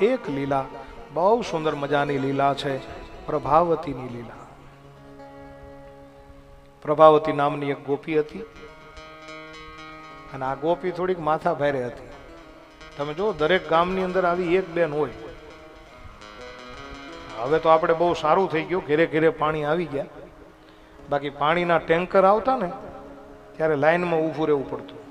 એક લીલા, બહુ સુંદર મજાની લીલા છે, પ્રભાવતીની લીલા. પ્રભાવતી નામની એક ગોપી હતી. અને આ ગોપી થોડીક માથા ભેરે હતી. તમે જો દરેક ગામની અંદર આવી એક બેન હોય. હવે તો આપણે બહુ સારું થઈ ગયું, ઘેરે ઘેરે પાણી આવી ગયા. બાકી પાણીના ટેન્કર આવતા ને, ત્યારે લાઈનમાં ઊભું રહેવું પડતું.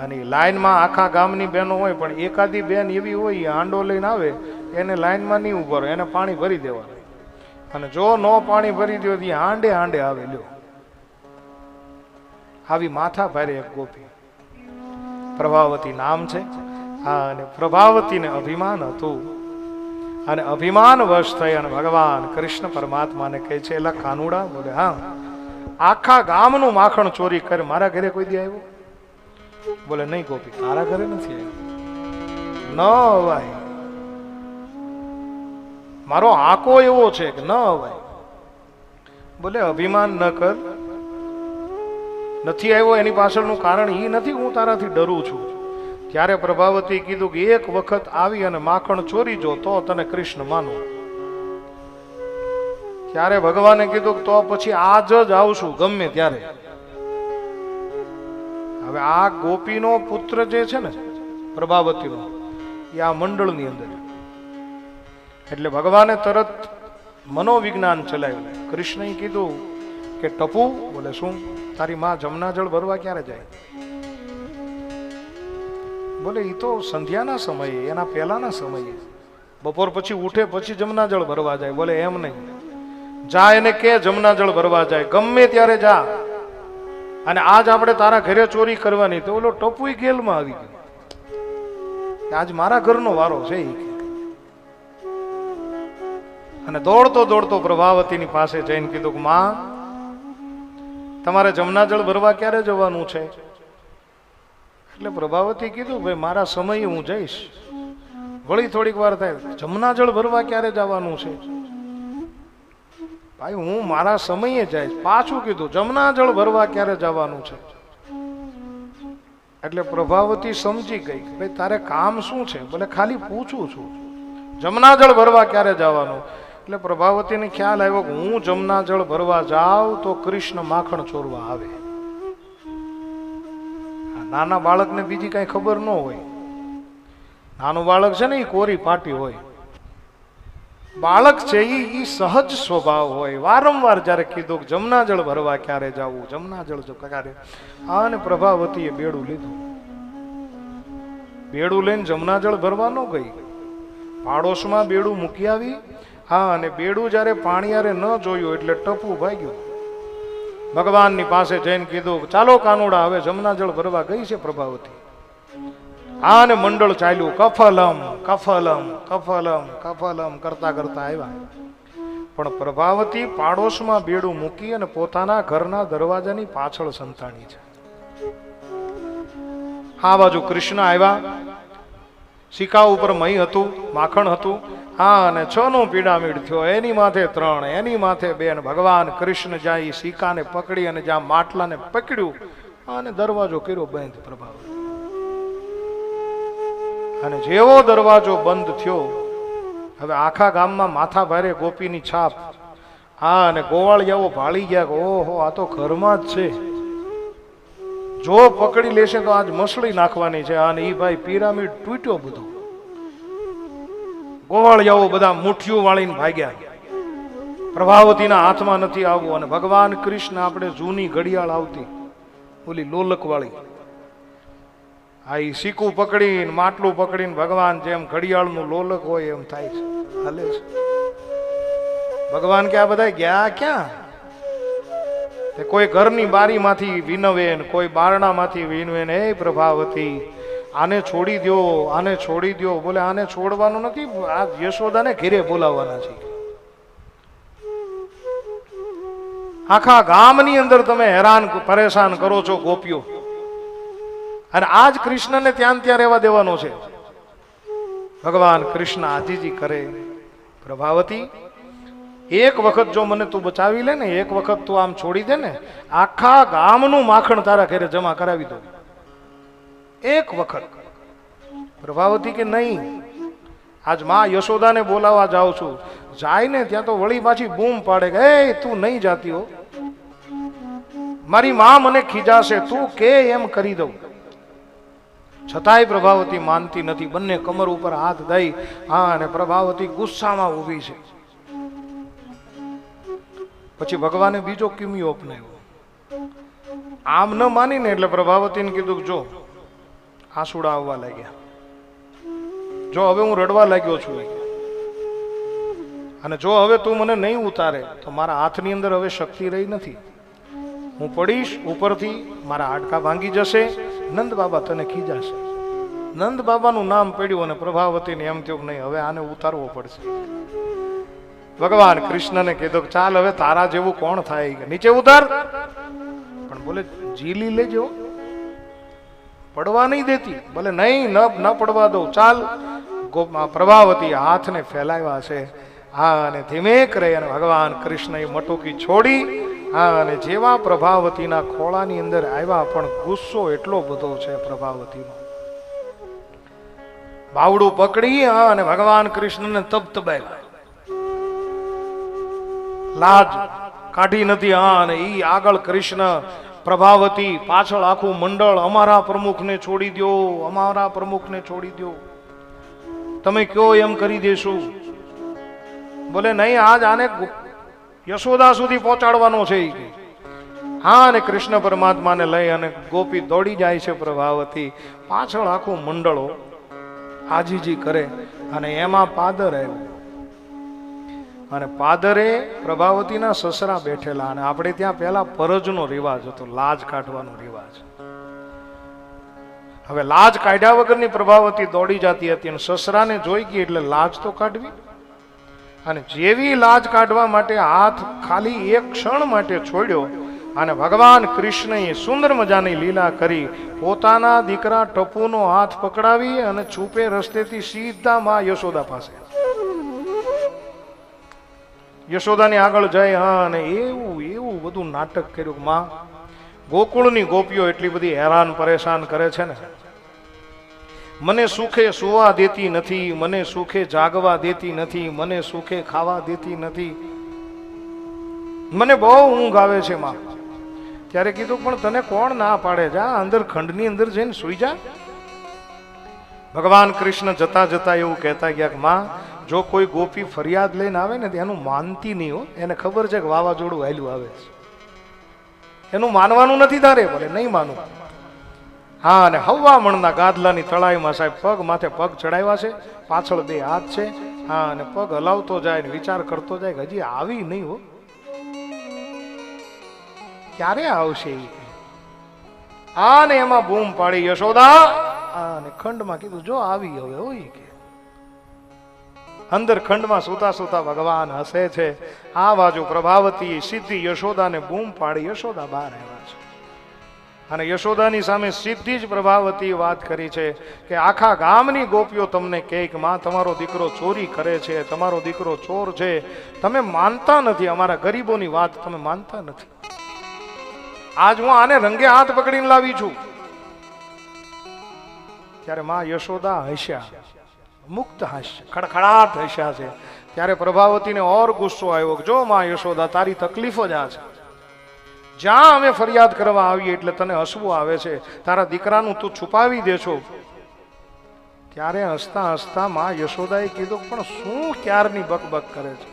અને લાઇનમાં આખા ગામની બહેનો હોય, પણ એકાદી બેન એવી હોય, એ હાંડો લઈને આવે, એને લાઈનમાં નહીં ઊભો રહે, એને પાણી ભરી દેવાનું. અને જો નો પાણી ભરી દો ઈ હાંડે હાંડે આવે, લ્યો. આવી માથા ભારે એક ગોપી. પ્રભાવતી નામ છે. હા, અને પ્રભાવતીને અભિમાન હતું. અને અભિમાન વશ થઈ અને ભગવાન કૃષ્ણ પરમાત્માને કહે છે એલા કાનુડા બોલે, હા, આખા ગામનું માખણ ચોરી કરે, મારા ઘરે કોઈ દી આવ્યો? બોલે, નહીં ગોપી તારા ઘરે નથી ન અવાય મારો આકો એવો છે કે ન અવાય બોલે, અભિમાન ન કર. નથી આવ્યો એની પાછળનું કારણ એ નથી, હું તારાથી ડરું છું. ત્યારે પ્રભાવતી કીધું કે એક વખત આવી અને માખણ ચોરી જો, તો તને કૃષ્ણ માનો. ત્યારે ભગવાને કીધું કે તો પછી આજ જ આવશું, ગમે ત્યારે. હવે આ ગોપીનો પુત્ર જે છે ને, પ્રભાવતીનો, એ આ મંડળની અંદર. એટલે ભગવાને તરત મનોવિજ્ઞાન ચલાવ્યું. કૃષ્ણએ કીધું કે, ટપુ, બોલે શું? તારી માં જમના જળ ભરવા ક્યારે જાય? બોલે એ તો સંધ્યાના સમયે, એના પહેલાના સમયે. બપોર પછી ઉઠે, પછી જમના જળ ભરવા જાય. બોલે, એમ નહીં. જા એને કે જમના જળ ભરવા જાય. ગમે ત્યારે જા. અને આજ આપણે તારા ઘરે ચોરી કરવાની તો ઓલો ટપુ ગેલમાં આવી ગયો. આજ મારા ઘરનો વારો છે અને દોડતો દોડતો પ્રભાવતીની પાસે જઈને કીધું કે, માં, તમારે જમના જળ ભરવા ક્યારે જવાનું છે? એટલે પ્રભાવતી કીધું, ભાઈ, મારા સમયે હું જઈશ. વળી થોડીક વાર થાય. જમના જળ ભરવા ક્યારે જવાનું છે? ભાઈ, હું મારા સમયે જઈશ પાછું કીધું, જમના જળ ભરવા ક્યારે જવાનું છે? એટલે પ્રભાવતી સમજી ગઈ ભાઈ, તારે કામ શું છે? ભલે ખાલી પૂછું છું. જમના જળ ભરવા ક્યારે જવાનું? એટલે પ્રભાવતીને ખ્યાલ આવ્યો કે હું જમના જળ ભરવા જાઉં તો કૃષ્ણ માખણ ચોરવા આવે. નાના બાળકને બીજી કાંઈ ખબર ન હોય. નાનું બાળક છે ને, એ કોરી પાટી હોય. બાળક છે એ એ સહજ સ્વભાવ હોય. વારંવાર જ્યારે કીધું કે જમના જળ ભરવા ક્યારે જવું જમના જળ જો ક્યારે? અને પ્રભાવતીએ બેડું લીધું. બેડું લઈને જમના જળ ભરવા ન ગઈ. પાડોશમાં બેડું મૂકી આવી. હા, અને બેડું જ્યારે પાણીયારે ન જોયું એટલે ટપુ ભાગ્યું. ભગવાનની પાસે જઈને કીધું, ચાલો કાનુડા, હવે જમના જળ ભરવા ગઈ છે પ્રભાવતી. આ અને મંડળ ચાલ્યું. કફલમ કફલમ કફલમ કફલમ કરતા કરતા આવ્યા. પણ પ્રભાવતી પાડોશમાં બેડું મૂકી અને પોતાના ઘરના દરવાજાની પાછળ સંતાણી છે. આ બાજુ કૃષ્ણ આવ્યા. સિકા ઉપર મહી હતું, માખણ હતું. હા, અને છ નો પિરામિડ થયો. એની માથે ત્રણ, એની માથે બે ભગવાન કૃષ્ણ જ્યાં ઈ સિક્કાને પકડી અને જ્યાં માટલાને પકડ્યું અને દરવાજો કર્યો બંધ પ્રભાવ અને જેવો દરવાજો બંધ થયો, હવે આખા ગામમાં માથા ભારે ગોપીની છાપ. હા અને ગોવાળિયાઓ ભાળી ગયા ઓહો, આ તો ઘરમાં જ છે. જો પકડી લેશે તો આજ મસળી નાખવાની છે. અને એ ભાઈ પિરામિડ તૂટ્યો બધું. ગોવાળિયાઓ બધા મુઠ્યું વાળીને ભાગ્યા. પ્રભાવતીના હાથમાં નથી આવવું અને ભગવાન કૃષ્ણ આપણે જૂની ઘડિયાળ આવતી, ઓલી લોલક વાળી આ એ સીકું પકડીને, માટલું પકડીને ભગવાન જેમ ઘડિયાળનું લોલક હોય એમ થાય છે. હાલે છે. ભગવાન કે આ બધા ગયા ક્યાં? કોઈ ઘરની બારીમાંથી વિનવે કોઈ બારણામાંથી વિનવે ને, એ પ્રભાવતી, આને છોડી દ્યો, આને છોડી દ્યો. બોલે, આને છોડવાનું નથી, આ યશોદાને ઘેરે બોલાવવાના છે. આખા ગામની અંદર તમે હેરાન, પરેશાન કરો છો ગોપીઓ. અને આજ કૃષ્ણને ત્યાં ત્યાં રહેવા દેવાનો છે. ભગવાન કૃષ્ણ આજીજી કરે. પ્રભાવતી, એક વખત જો મને તું બચાવી લે ને, એક વખત તું આમ છોડી દે ને, આખા ગામનું માખણ તારા ઘરે જમા કરાવી દો એક વખત. પ્રભાવતી કે નહીં? આજમાં યશોદાને બોલાવવા જાઉં છું. જાય ને, ત્યાં તો વળી પાછી બૂમ પાડે કે, એ, તું નહીં જાતી હો. મારી માં મને ખીજાશે. તું કે એમ કરી દઉં. છતાંય પ્રભાવતી માનતી નથી. બંને કમર ઉપર હાથ દઈ હા અને પ્રભાવતી ગુસ્સામાં ઊભી છે. પછી ભગવાને બીજો કિમિયો અપનાવ્યો. આમ ન માનીને એટલે પ્રભાવતીને કીધું જો, આંસુડા આવવા લાગ્યા. જો હવે હું રડવા લાગ્યો છું અને જો હવે તું મને નહીં ઉતારે, તો મારા હાથની અંદર હવે શક્તિ રહી નથી. હું પડીશ, ઉપરથી મારા હાડકા ભાંગી જશે, નંદ બાબા તને ખીજાશે. નંદ બાબાનું નામ પડ્યું અને પ્રભાવતીને એમ થયું નહીં, હવે આને ઉતારવો પડશે. ભગવાન કૃષ્ણને કીધું ચાલ, હવે તારા જેવું કોણ થાય? નીચે ઉતાર. પણ બોલે જીલી લેજો. પડવા નહીં દેતી. બોલે, નહીં, ન પડવા દઉં. ચાલ પ્રભાવતી હાથને ફેલાવ્યા છે. હા અને ધીમે કરે અને ભગવાન કૃષ્ણએ મટુકી છોડી હા, અને જેવા પ્રભાવતીના ખોળાની અંદર આવ્યા, પણ ગુસ્સો એટલો બધો છે પ્રભાવતીનો. બાવડું પકડી, હા, અને ભગવાન કૃષ્ણને તબતબાવ્યા લાજ કાઢી નથી, હા, અને ઈ આગળ કૃષ્ણ પ્રભાવતી પાછળ આખું મંડળ અમારા પ્રમુખને છોડી દો અમારા પ્રમુખને છોડી દો તમે કયો એમ કરી દેશું? બોલે, નહીં, આજ આને યશોદા સુધી પહોંચાડવાનો છે હા, અને કૃષ્ણ પરમાત્માને લઈ અને ગોપી દોડી જાય છે પ્રભાવતી. પાછળ આખું મંડળો આજીજી કરે અને એમાં પાદર આવ્યો. અને પાદરે પ્રભાવતીના સસરા બેઠેલા અને આપણે ત્યાં પહેલા પરજનો રિવાજ હતો, લાજ કાઢવાનો રિવાજ. હવે લાજ કાઢ્યા વગરની પ્રભાવતી દોડી જતી હતી અને સસરાને જોઈ ગઈ એટલે લાજ તો કાઢવી. અને જેવી લાજ કાઢવા માટે હાથ ખાલી એક ક્ષણ માટે છોડ્યો અને ભગવાન કૃષ્ણએ સુંદર મજાની લીલા કરી પોતાના દીકરા ટપુનો હાથ પકડાવી અને છૂપે રસ્તેથી સીધા માં યશોદા પાસે. યશોદાની આગળ જાય હા, અને એવું એવું બધું નાટક કર્યું માં, ગોકુળની ગોપીઓ એટલી બધી હેરાન પરેશાન કરે છે ને. મને સુખે સુવા દેતી નથી, મને સુખે જાગવા દેતી નથી, મને સુખે ખાવા દેતી નથી. મને બહુ ઊંઘ આવે છે માં. ત્યારે કીધું, પણ તને કોણ ના પાડે? જા, અંદર ખંડની અંદર જઈને સુઈ જા. ભગવાન કૃષ્ણ જતા જતા એવું કહેતા ગયા કે, માં, જો કોઈ ગોપી ફરિયાદ લઈને આવે ને એનું માનતી નહીં હો. એને ખબર છે કે વાવાઝોડું વહેલું આવે છે. એનું માનવાનું નથી તારે, ભલે નહીં માનું. હા, અને હવામણના ગાદલાની તળાઈમાં સાહેબ પગ માથે પગ ચડાવ્યા છે, પાછળ બે હાથ છે. હા, અને પગ હલાવતો જાય ને વિચાર કરતો જાય હજી આવી નહીં હો. ક્યારે આવશે? આ ને એમાં બૂમ પાડી યશોદા. અને ખંડમાં કીધું, જો આવી હવે હોય કે. અંદર ખંડમાં સુતા સુતા ભગવાન હસે છે. આ બાજુ પ્રભાવતી સિદ્ધિ યશોદાને બૂમ પાડી યશોદા બહાર આવ્યા. અને યશોદાની સામે સીધી જ પ્રભાવતી વાત કરી છે કે આખા ગામની ગોપીઓ તમને કહે કે, માં, તમારો દીકરો ચોરી કરે છે, તમારો દીકરો ચોર છે. તમે માનતા નથી, અમારા ગરીબોની વાત તમે માનતા નથી. આજ હું આને રંગે હાથ પકડીને લાવી છું. ત્યારે માં યશોદા હસ્યા, મુક્ત હાસ્ય, ખડખડાટ હસ્યા છે. ત્યારે પ્રભાવતીને ઓર ગુસ્સો આવ્યો જો, માં યશોદા, તારી તકલીફ જ આ છે. જ્યાં અમે ફરિયાદ કરવા આવીએ એટલે તને હસવું આવે છે, તારા દીકરાનું તું છુપાવી દે છો ત્યારે હસતા હસતા માં યશોદાએ કીધું, પણ શું ક્યારની બકબક કરે છે?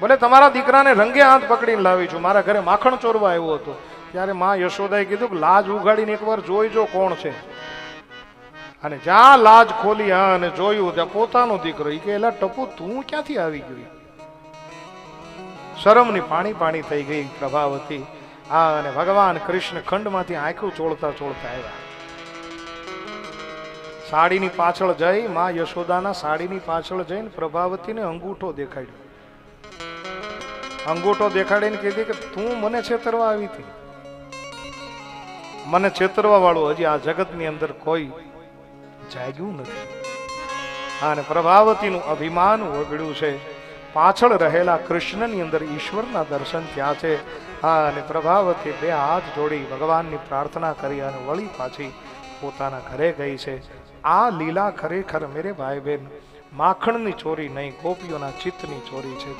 ભલે તમારા દીકરાને રંગે હાથ પકડીને લાવી છું, મારા ઘરે માખણ ચોરવા આવ્યો હતો. ત્યારે માં યશોદાએ કીધું કે, લાજ ઉગાડીને એકવાર જોઈ જો કોણ છે. અને જ્યાં લાજ ખોલી, હા, અને જોયું ત્યાં પોતાનો દીકરો એ કે, એલા ટપુ, તું ક્યાંથી આવી ગયો? શરમની પાણી પાણી થઈ ગઈ પ્રભાવતી આ અને ભગવાન કૃષ્ણ ખંડમાંથી આંખું ચોળતા ચોળતા આવ્યા. સાડીની પાછળ જઈ માં યશોદાના સાડીની પાછળ જઈને પ્રભાવતીને અંગૂઠો દેખાડ્યો. અંગૂઠો દેખાડીને કીધી કે તું મને છેતરવા આવી હતી. મને છેતરવા વાળું હજી આ જગતની અંદર કોઈ જાગ્યું નથી. અને પ્રભાવતીનું અભિમાન ઓગળ્યું છે. પાછળ રહેલા કૃષ્ણની અંદર ઈશ્વરના દર્શન થયા છે. હા, અને પ્રભાવતી બે હાથ જોડી ભગવાનની પ્રાર્થના કરી અને વળી પાછી પોતાના ઘરે ગઈ છે. આ લીલા ખરેખર મેરે ભાઈ બહેન, માખણની ચોરી નહીં, ગોપીઓના ચિત્તની ચોરી છે.